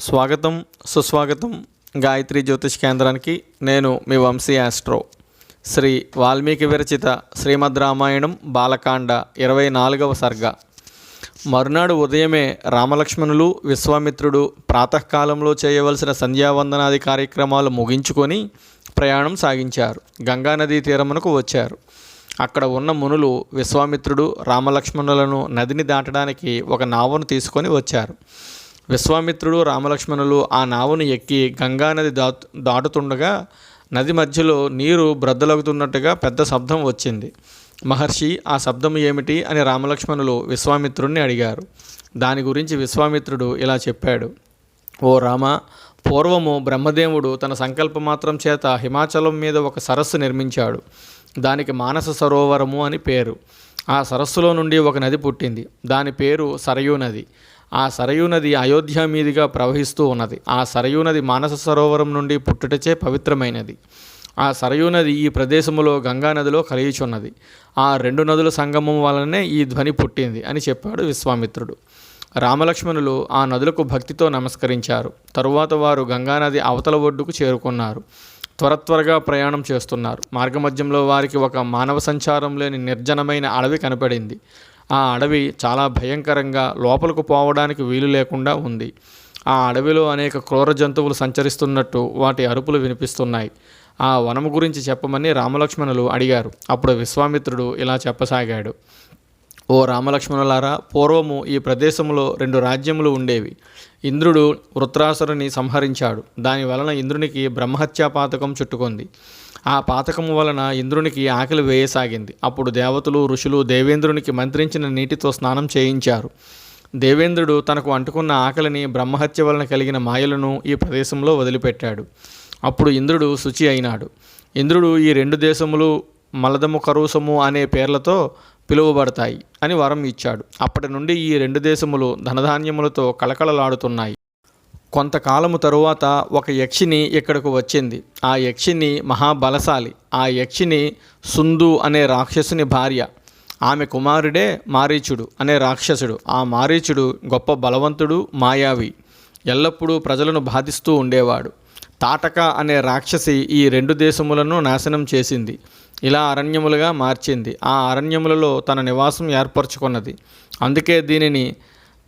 స్వాగతం సుస్వాగతం గాయత్రి జ్యోతిష్ కేంద్రానికి. నేను మీ వంశీ ఆస్ట్రో. శ్రీ వాల్మీకి విరచిత శ్రీమద్ రామాయణం బాలకాండ ఇరవై నాలుగవ సర్గ. మరునాడు ఉదయమే రామలక్ష్మణులు విశ్వామిత్రుడు ప్రాతకాలంలో చేయవలసిన సంధ్యావందనాది కార్యక్రమాలు ముగించుకొని ప్రయాణం సాగించారు. గంగానదీ తీరమునకు వచ్చారు. అక్కడ ఉన్న మునులు విశ్వామిత్రుడు రామలక్ష్మణులను నదిని దాటడానికి ఒక నావను తీసుకొని వచ్చారు. విశ్వామిత్రుడు రామలక్ష్మణులు ఆ నావను ఎక్కి గంగానది దాటు దాటుతుండగా నది మధ్యలో నీరు బ్రద్దలగుతున్నట్టుగా పెద్ద శబ్దం వచ్చింది. మహర్షి ఆ శబ్దం ఏమిటి? అని రామలక్ష్మణులు విశ్వామిత్రుణ్ణి అడిగారు. దాని గురించి విశ్వామిత్రుడు ఇలా చెప్పాడు. ఓ రామ పూర్వము బ్రహ్మదేవుడు తన సంకల్పమాత్రం చేత హిమాచలం మీద ఒక సరస్సు నిర్మించాడు. దానికి మానస సరోవరము అని పేరు. ఆ సరస్సులో నుండి ఒక నది పుట్టింది. దాని పేరు సరయూ నది. ఆ సరయూ నది అయోధ్య మీదుగా ప్రవహిస్తూ ఉన్నది. ఆ సరయూ నది మానస సరోవరం నుండి పుట్టుటచే పవిత్రమైనది. ఆ సరయూ నది ఈ ప్రదేశములో గంగా నదిలో ఆ రెండు నదుల సంగమం వలనే ఈ ధ్వని పుట్టింది అని చెప్పాడు విశ్వామిత్రుడు. రామలక్ష్మణులు ఆ నదులకు భక్తితో నమస్కరించారు. తరువాత వారు గంగానది అవతల ఒడ్డుకు చేరుకున్నారు. త్వర త్వరగా ప్రయాణం చేస్తున్నారు. మార్గమధ్యంలో వారికి ఒక మానవ సంచారం లేని నిర్జనమైన అడవి కనపడింది. ఆ అడవి చాలా భయంకరంగా లోపలకు పోవడానికి వీలు లేకుండా ఉంది. ఆ అడవిలో అనేక క్రూర జంతువులు సంచరిస్తున్నట్టు వాటి అరుపులు వినిపిస్తున్నాయి. ఆ వనము గురించి చెప్పమని రామలక్ష్మణులు అడిగారు. అప్పుడు విశ్వామిత్రుడు ఇలా చెప్పసాగాడు. ఓ రామలక్ష్మణులారా పూర్వము ఈ ప్రదేశంలో రెండు రాజ్యములు ఉండేవి. ఇంద్రుడు వృత్రాసురుని సంహరించాడు. దాని వలన ఇంద్రునికి బ్రహ్మహత్యా పాతకం చుట్టుకుంది. ఆ పాతకము వలన ఇంద్రునికి ఆకలి వేయసాగింది. అప్పుడు దేవతలు ఋషులు దేవేంద్రునికి మంత్రించిన నీటితో స్నానం చేయించారు. దేవేంద్రుడు తనకు అంటుకున్న ఆకలిని బ్రహ్మహత్య వలన కలిగిన మాయలను ఈ ప్రదేశంలో వదిలిపెట్టాడు. అప్పుడు ఇంద్రుడు శుచి అయినాడు. ఇంద్రుడు ఈ రెండు దేశములు మలదము కరువుసము అనే పేర్లతో పిలువబడతాయి అని వరం ఇచ్చాడు. అప్పటి నుండి ఈ రెండు దేశములు ధనధాన్యములతో కళకళలాడుతున్నాయి. కొంతకాలము తరువాత ఒక యక్షిని ఇక్కడకు వచ్చింది. ఆ యక్షిని మహాబలశాలి. ఆ యక్షిని సుందు అనే రాక్షసుని భార్య. ఆమె కుమారుడే మారీచుడు అనే రాక్షసుడు. ఆ మారీచుడు గొప్ప బలవంతుడు మాయావి. ఎల్లప్పుడూ ప్రజలను బాధిస్తూ ఉండేవాడు. తాటక అనే రాక్షసి ఈ రెండు దేశములను నాశనం చేసింది. ఇలా అరణ్యములుగా మార్చింది. ఆ అరణ్యములలో తన నివాసం ఏర్పరచుకున్నది. అందుకే దీనిని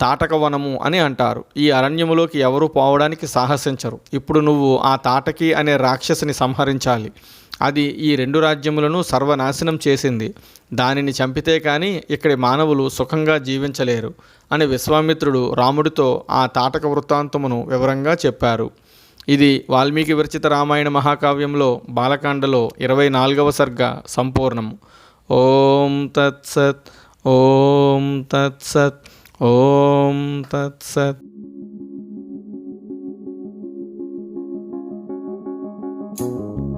తాటకవనము అని అంటారు. ఈ అరణ్యములోకి ఎవరూ పోవడానికి సాహసించరు. ఇప్పుడు నువ్వు ఆ తాటకి అనే రాక్షసిని సంహరించాలి. అది ఈ రెండు రాజ్యములను సర్వనాశనం చేసింది. దానిని చంపితే కానీ ఇక్కడి మానవులు సుఖంగా జీవించలేరు అని విశ్వామిత్రుడు రాముడితో ఆ తాటక వృత్తాంతమును వివరంగా చెప్పారు. ఇది వాల్మీకి విరచిత రామాయణ మహాకావ్యంలో బాలకాండలో ఇరవై నాలుగవ సర్గ సంపూర్ణము. ఓం తత్సత్ ఓం తత్సత్ ఓం తత్సత్ thank you